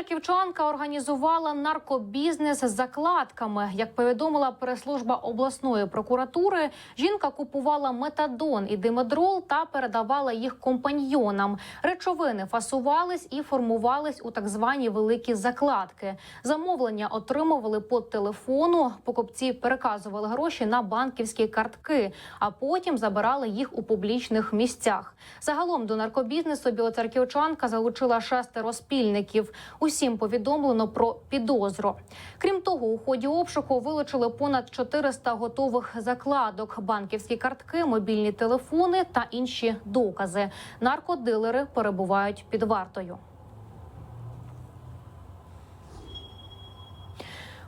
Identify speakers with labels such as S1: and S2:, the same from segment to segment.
S1: Білоцерківчанка організувала наркобізнес з закладками. Як повідомила прес-служба обласної прокуратури, жінка купувала метадон і димедрол та передавала їх компаньйонам. Речовини фасувались і формувались у так звані великі закладки. Замовлення отримували по телефону. Покупці переказували гроші на банківські картки, а потім забирали їх у публічних місцях. Загалом до наркобізнесу білоцерківчанка залучила шестеро спільників. Усім повідомлено про підозру. Крім того, у ході обшуку вилучили понад 400 готових закладок, банківські картки, мобільні телефони та інші докази. Наркодилери перебувають під вартою.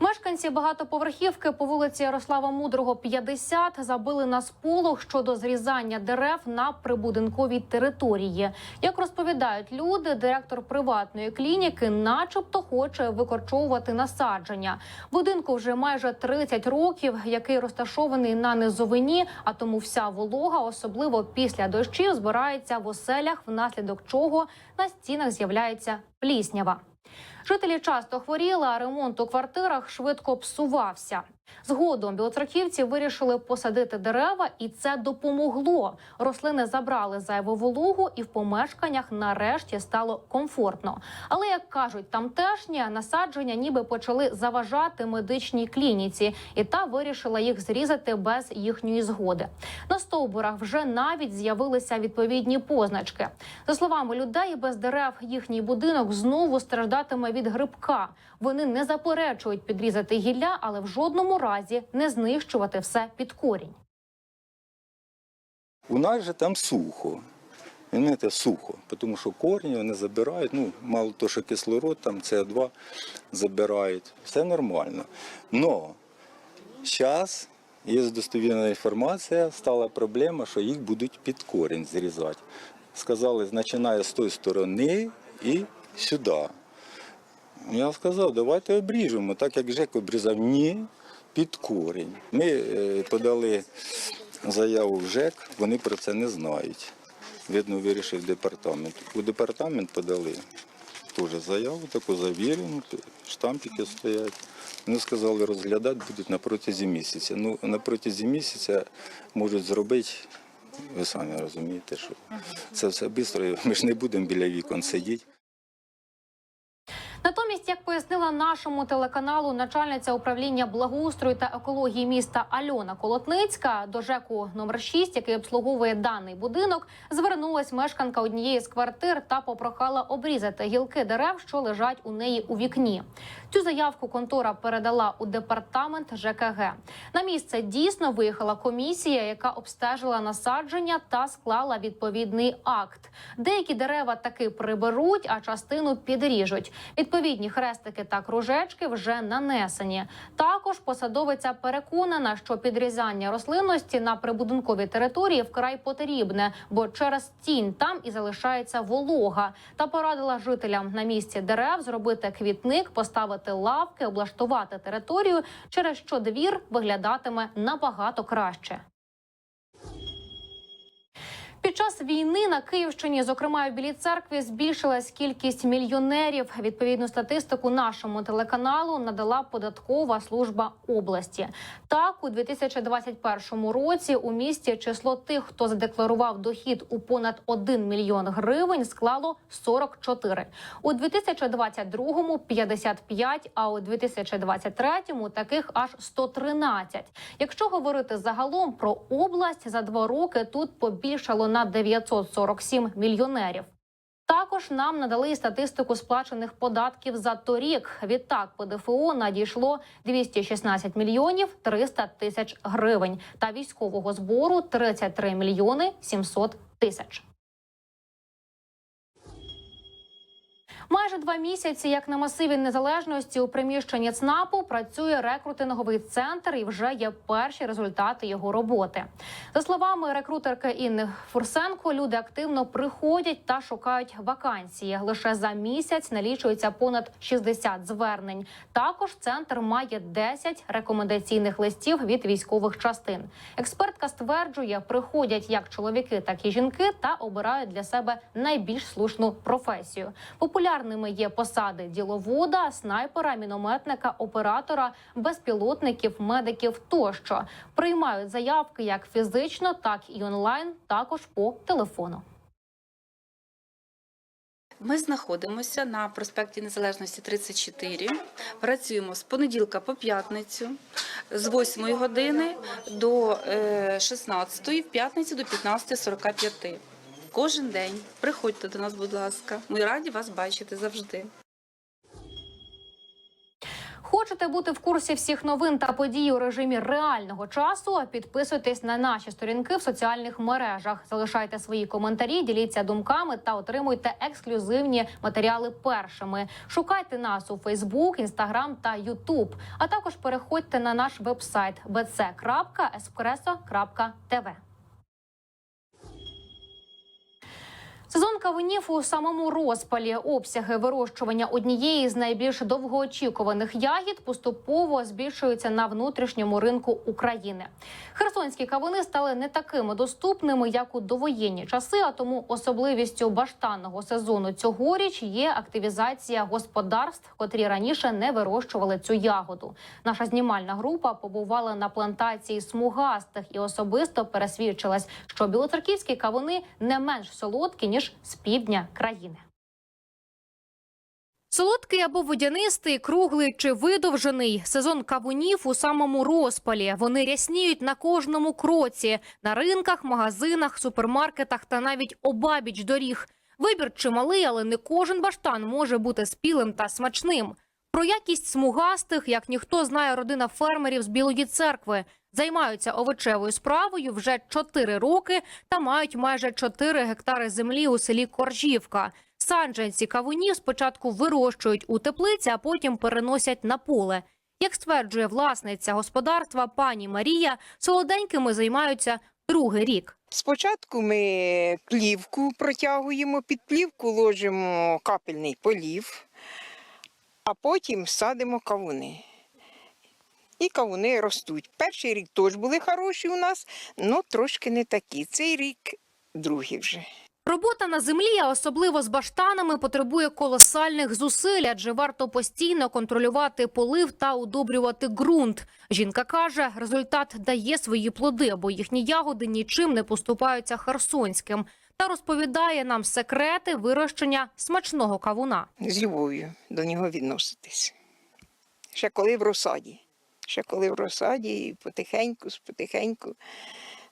S1: Мешканці багатоповерхівки по вулиці Ярослава Мудрого 50 забили на сполох щодо зрізання дерев на прибудинковій території. Як розповідають люди, директор приватної клініки, начебто, хоче викорчовувати насадження. Будинку вже майже 30 років, який розташований на низовині, а тому вся волога, особливо після дощів, збирається в оселях, внаслідок чого на стінах з'являється пліснява. Жителі часто хворіли, а ремонт у квартирах швидко псувався. Згодом білоцерківці вирішили посадити дерева, і це допомогло. Рослини забрали зайву вологу, і в помешканнях нарешті стало комфортно. Але як кажуть, тамтешні насадження ніби почали заважати медичній клініці, і та вирішила їх зрізати без їхньої згоди. На стовбурах вже навіть з'явилися відповідні позначки. За словами людей, без дерев їхній будинок знову страждатиме від грибка. Вони не заперечують підрізати гілля, але в жодному разі не знищувати все під корінь.
S2: У нас же там сухо. Знаєте, сухо, тому що корні вони забирають, ну, мало того, що кислород, там СО2 забирають. Все нормально. Но зараз є достовірна інформація, стала проблема, що їх будуть під корінь зрізати. Сказали, починає з тої сторони і сюди. Я сказав, давайте обріжемо, так як ЖЕК обрізав, ні, під корінь. Ми е, подали заяву в ЖЕК, вони про це не знають. Видно, вирішив департамент. У департамент подали теж заяву, таку завірену, штампики стоять. Вони сказали, розглядати будуть на протязі місяця. Ну, на протязі місяця можуть зробити, ви самі розумієте, що це все швидко, ми ж не будемо біля вікон сидіти.
S1: Натомість, як пояснила нашому телеканалу начальниця управління благоустрою та екології міста Альона Колотницька, до ЖЕКу номер 6 який обслуговує даний будинок, звернулась мешканка однієї з квартир та попрохала обрізати гілки дерев, що лежать у неї у вікні. Цю заявку контора передала у департамент ЖКГ. На місце дійсно виїхала комісія, яка обстежила насадження та склала відповідний акт. Деякі дерева таки приберуть, а частину підріжуть. Відповідні хрестики та кружечки вже нанесені. Також посадовиця переконана, що підрізання рослинності на прибудинковій території вкрай потрібне, бо через тінь там і залишається волога. Та порадила жителям на місці дерев зробити квітник, поставити лавки, облаштувати територію, через що двір виглядатиме набагато краще. Час війни на Київщині, зокрема в Білій церкві, збільшилась кількість мільйонерів. Відповідну статистику нашому телеканалу надала податкова служба області. Так, у 2021 році у місті число тих, хто задекларував дохід у понад 1 мільйон гривень, склало 44. У 2022 – 55, а у 2023 – таких аж 113. Якщо говорити загалом про область, за два роки тут побільшало на 947 мільйонерів. Також нам надали статистику сплачених податків за торік. Відтак ПДФО надійшло 216 мільйонів 300 тисяч гривень та військового збору 33 мільйони 700 тисяч. Майже два місяці, як на масиві незалежності у приміщенні ЦНАПу працює рекрутинговий центр, і вже є перші результати його роботи. За словами рекрутерки Інни Фурсенко, люди активно приходять та шукають вакансії. Лише за місяць налічується понад 60 звернень. Також центр має 10 рекомендаційних листів від військових частин. Експертка стверджує, приходять як чоловіки, так і жінки та обирають для себе найбільш слушну професію. Популярним Ними є посади діловода, снайпера, мінометника, оператора, безпілотників, медиків тощо приймають заявки як фізично, так і онлайн, також по телефону.
S3: Ми знаходимося на проспекті Незалежності 34. Працюємо з понеділка по п'ятницю з 8 години до е, 16, в п'ятницю до 15.45. Кожен день приходьте до нас, будь ласка. Ми раді вас бачити завжди.
S1: Хочете бути в курсі всіх новин та подій у режимі реального часу? Підписуйтесь на наші сторінки в соціальних мережах. Залишайте свої коментарі, діліться думками та отримуйте ексклюзивні матеріали першими. Шукайте нас у Фейсбук, Інстаграм та Ютуб. А також переходьте на наш вебсайт bc.espresso.tv. Сезон кавунів у самому розпалі. Обсяги вирощування однієї з найбільш довгоочікуваних ягід поступово збільшуються на внутрішньому ринку України. Херсонські кавуни стали не такими доступними, як у довоєнні часи. А тому особливістю баштанного сезону цьогоріч є активізація господарств, котрі раніше не вирощували цю ягоду. Наша знімальна група побувала на плантації смугастих і особисто пересвідчилась, що білоцерківські кавуни не менш солодкі ніж з півдня країни. Солодкий або водянистий, круглий чи видовжений сезон кавунів у самому розпалі. Вони рясніють на кожному кроці на ринках, магазинах, супермаркетах та навіть обабіч доріг. Вибір чималий, але не кожен баштан може бути спілим та смачним. Про якість смугастих, як ніхто знає, родина фермерів з Білої церкви. Займаються овочевою справою вже 4 роки та мають майже 4 гектари землі у селі Коржівка. Саджанці кавунів спочатку вирощують у теплиці, а потім переносять на поле. Як стверджує власниця господарства пані Марія, солоденькими займаються другий рік.
S4: Спочатку ми плівку протягуємо, під плівку ложимо капельний полів, а потім садимо кавуни. І кавуни ростуть. Перший рік теж були хороші у нас, але трошки не такі. Цей рік другий вже.
S1: Робота на землі, а особливо з баштанами, потребує колосальних зусиль, адже варто постійно контролювати полив та удобрювати ґрунт. Жінка каже, результат дає свої плоди, бо їхні ягоди нічим не поступаються херсонським. Та розповідає нам секрети вирощення смачного кавуна.
S4: З любов'ю до нього відноситись. Ще коли в розсаді. Ще коли в розсаді, потихеньку, потихеньку.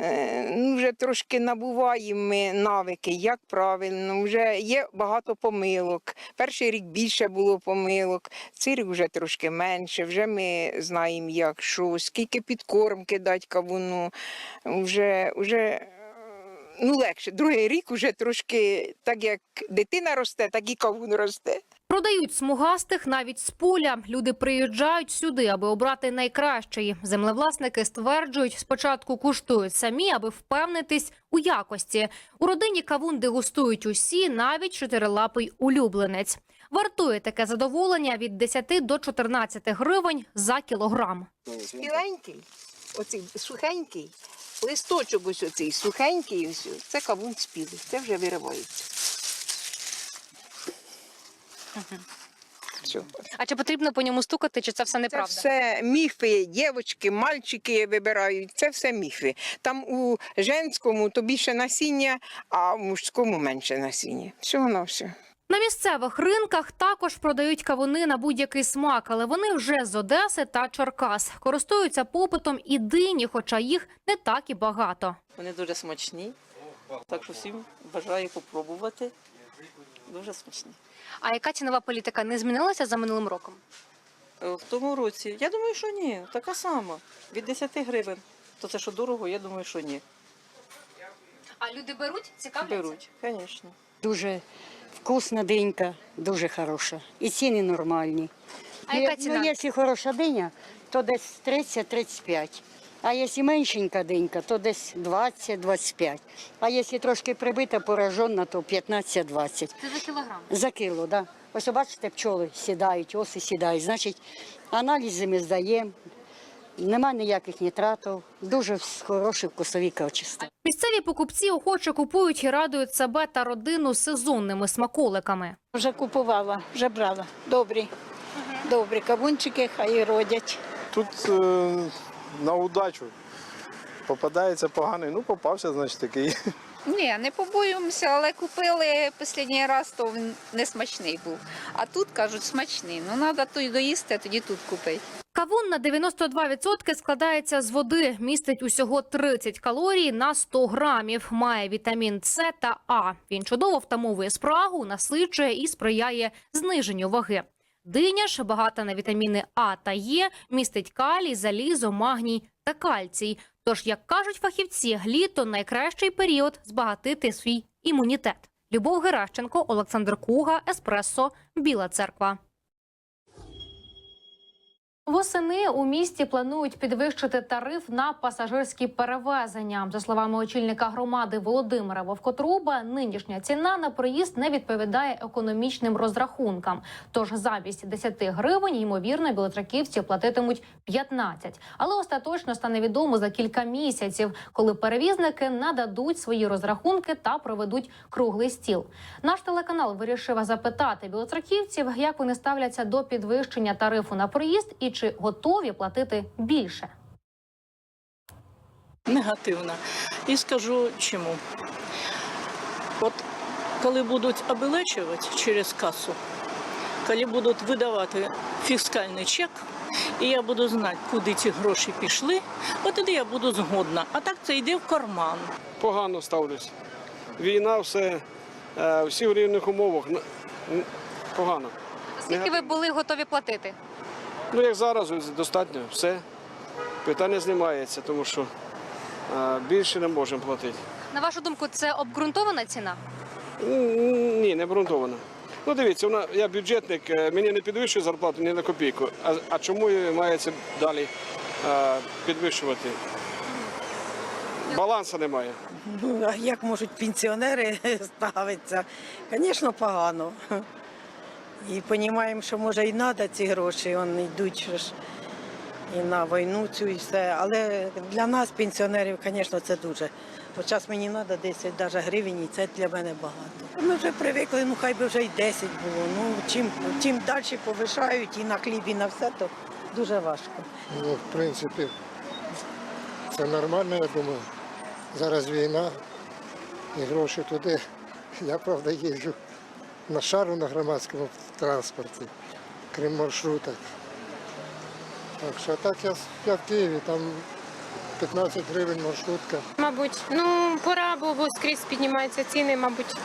S4: Е, ну, вже трошки набуваємо ми навики, як правильно, вже є багато помилок. Перший рік більше було помилок, цей рік вже трошки менше, вже ми знаємо, як що, скільки підкормки дати кавуну. Вже, вже ну, легше. Другий рік вже трошки, так як дитина росте, так і кавун росте.
S1: Продають смугастих навіть з поля. Люди приїжджають сюди, аби обрати найкращий. Землевласники стверджують, спочатку куштують самі, аби впевнитись у якості. У родині кавун дегустують усі, навіть чотирилапий улюбленець. Вартує таке задоволення від 10 до 14 гривень за кілограм.
S4: Спіленький, оцей сухенький, листочок ось оцей сухенький, ось, це кавун спілий, це вже виривається. Все.
S1: А чи потрібно по ньому стукати, чи це все
S4: Це все міфи, дівчатки, мальчики вибирають, це все міфи. Там у женському то більше насіння, а в мужському менше насіння. Всього на все.
S1: На місцевих ринках також продають кавуни на будь-який смак, але вони вже з Одеси та Черкас. Користуються попитом і дині, хоча їх не так і багато.
S5: Вони дуже смачні. Так що всім бажаю попробувати. Дуже смачні.
S1: А яка цінова політика не змінилася за минулим роком?
S5: Е, В тому році, я думаю, що ні, така сама. Від 10 гривень. То це що дорого, я думаю, що ні.
S1: А люди беруть, цікавляться?
S5: Беруть, звісно.
S6: Дуже вкусна динька, дуже хороша. І ціни нормальні.
S1: А яка
S6: Ну, якщо хороша диня, то десь 30-35. А якщо меншенька динька, то десь 20-25. А якщо трошки прибита, поражена, то 15-20.
S1: Це за кілограм.
S6: За кіло, да. Ось бачите, пчоли сідають, оси сідають. Значить, аналізи ми здаємо. Нема ніяких нітратів, дуже хороші вкусові качества.
S1: Місцеві покупці охоче купують і радують себе та родину сезонними смаколиками.
S7: Вже купувала, вже брала. Добрі. Добрі кавунчики, хай родять.
S8: Тут е, на удачу. Попадається поганий, ну попався, значить такий.
S9: Ні, не побоюємося, але купили останній раз, то він не смачний був. А тут кажуть, смачний. Ну, треба то доїсти, а тоді тут купити.
S1: Кавун на 92% складається з води, містить усього 30 калорій на 100 грамів, має вітамін С та А. Він чудово втамовує спрагу, насичує і сприяє зниженню ваги. Диня ж багата на вітаміни А та Е, містить калій, залізо, магній та кальцій. Тож, як кажуть фахівці, літо найкращий період збагатити свій імунітет. Любов Геращенко, Олександр Куга, Еспресо, Біла Церква. Восени у місті планують підвищити тариф на пасажирські перевезення. За словами очільника громади Володимира Вовкотруба, нинішня ціна на проїзд не відповідає економічним розрахункам. Тож замість 10 гривень, ймовірно, білотраківці платитимуть 15. Але остаточно стане відомо за кілька місяців, коли перевізники нададуть свої розрахунки та проведуть круглий стіл. Наш телеканал вирішив запитати білоцерківців, як вони ставляться до підвищення тарифу на проїзд і чи готові платити більше.
S5: Негативна. І скажу чому. От коли будуть обелечувати через касу, коли будуть видавати фіскальний чек, і я буду знати, куди ці гроші пішли, от тоді я буду згодна. А так це йде в карман.
S8: Погано ставлюсь. Війна, все, е, всі в рівних умовах. Погано.
S1: Скільки ви були готові платити?
S8: Ну як зараз, достатньо, все. Питання знімається, тому що більше не можемо платити.
S1: На вашу думку, це обґрунтована ціна?
S8: Ні, не обґрунтовано. Ну дивіться, вона, я бюджетник, е, мені не підвищує зарплату ні на копійку. А, а чому мається далі е, підвищувати? Балансу немає.
S10: Ну, а як можуть пенсіонери ставитися? Звісно, погано. І розуміємо, що може і треба ці гроші, вони йдуть ж, і на війну цю і все. Але для нас, пенсіонерів, звісно, це дуже. От зараз мені треба 10 навіть гривень, і це для мене багато. Ми вже привикли, ну хай би вже й 10 було. Ну, чим, чим далі повишають і на хліб, і на все, то дуже важко.
S11: Ну, в принципі, це нормально, я думаю. Зараз війна і гроші туди. Я, правда, їжджу на шару на громадському транспорті, крім маршруток. Так що так я, я в Києві, там 15 гривень маршрутка.
S12: Мабуть, ну пора, бо, скрізь піднімаються ціни, мабуть.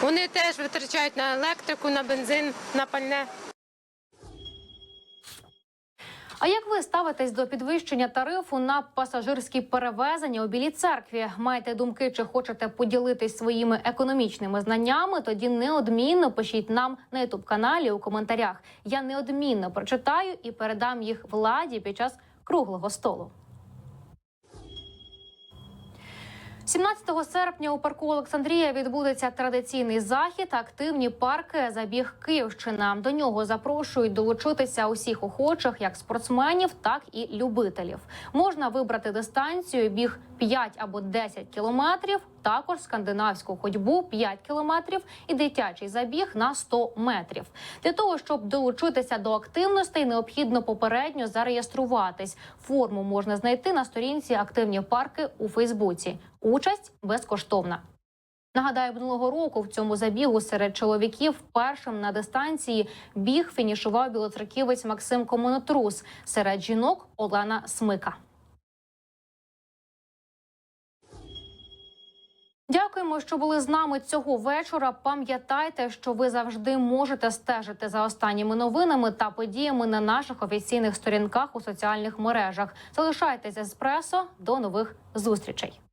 S12: Вони теж витрачають на електрику, на бензин, на пальне.
S1: А як ви ставитесь до підвищення тарифу на пасажирські перевезення у Білій церкві? Маєте думки, чи хочете поділитись своїми економічними знаннями? Тоді неодмінно пишіть нам на ютуб каналі у коментарях. Я неодмінно прочитаю і передам їх владі під час круглого столу. 17 серпня у парку Олександрія відбудеться традиційний захід. Активні парки забіг Київщина. До нього запрошують долучитися усіх охочих, як спортсменів, так і любителів. Можна вибрати дистанцію біг 5 або 10 кілометрів, також скандинавську ходьбу 5 кілометрів і дитячий забіг на 100 метрів. Для того щоб долучитися до активностей, необхідно попередньо зареєструватись. Форму можна знайти на сторінці Активні парки у Фейсбуці. Участь безкоштовна. Нагадаю, минулого року в цьому забігу серед чоловіків першим на дистанції біг фінішував білоцерківець Максим Комонотрус. Серед жінок Олена Смика. Дякуємо, що були з нами цього вечора. Пам'ятайте, що ви завжди можете стежити за останніми новинами та подіями на наших офіційних сторінках у соціальних мережах. Залишайтеся з пресо. До нових зустрічей.